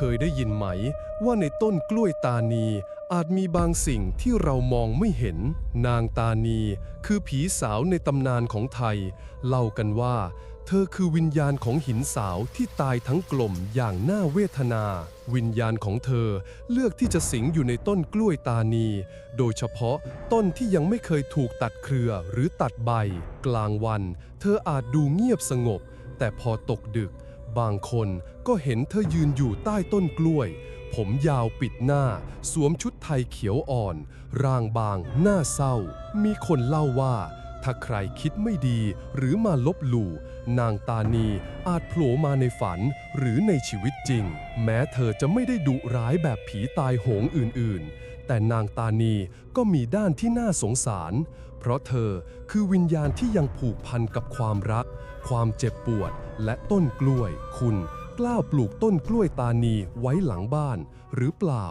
เคยได้ยินไหม ว่าในต้นกล้วยตานีอาจมีบางสิ่งที่เรามองไม่เห็น นางตานี คือผีสาวในตำนานของไทย เล่ากันว่า เธอคือวิญญาณของหินสาวที่ตายทั้งกลมอย่างน่าเวทนา วิญญาณของเธอเลือกที่จะสิงอยู่ในต้นกล้วยตานี โดยเฉพาะต้นที่ยังไม่เคยถูกตัดเครือหรือตัดใบ กลางวัน เธออาจดูเงียบสงบ แต่พอตกดึก บางคนก็เห็นเธอยืนอยู่ใต้ต้นกล้วย ผมยาวปิดหน้า สวมชุดไทยเขียวอ่อน ร่างบางหน้าเศร้า มีคนเล่าว่า ถ้าใครคิดไม่ดีหรือมาลบหลู่ นางตานีอาจโผล่มาในฝันหรือในชีวิตจริง แม้เธอจะไม่ได้ดุร้ายแบบผีตายโหงอื่นๆ แต่นางตานีก็มีด้านที่น่าสงสาร เพราะเธอคือวิญญาณที่ยังผูกพันกับความรัก ความเจ็บปวด และต้นกล้วย คุณกล้าปลูกต้นกล้วยตานีไว้หลังบ้านหรือเปล่า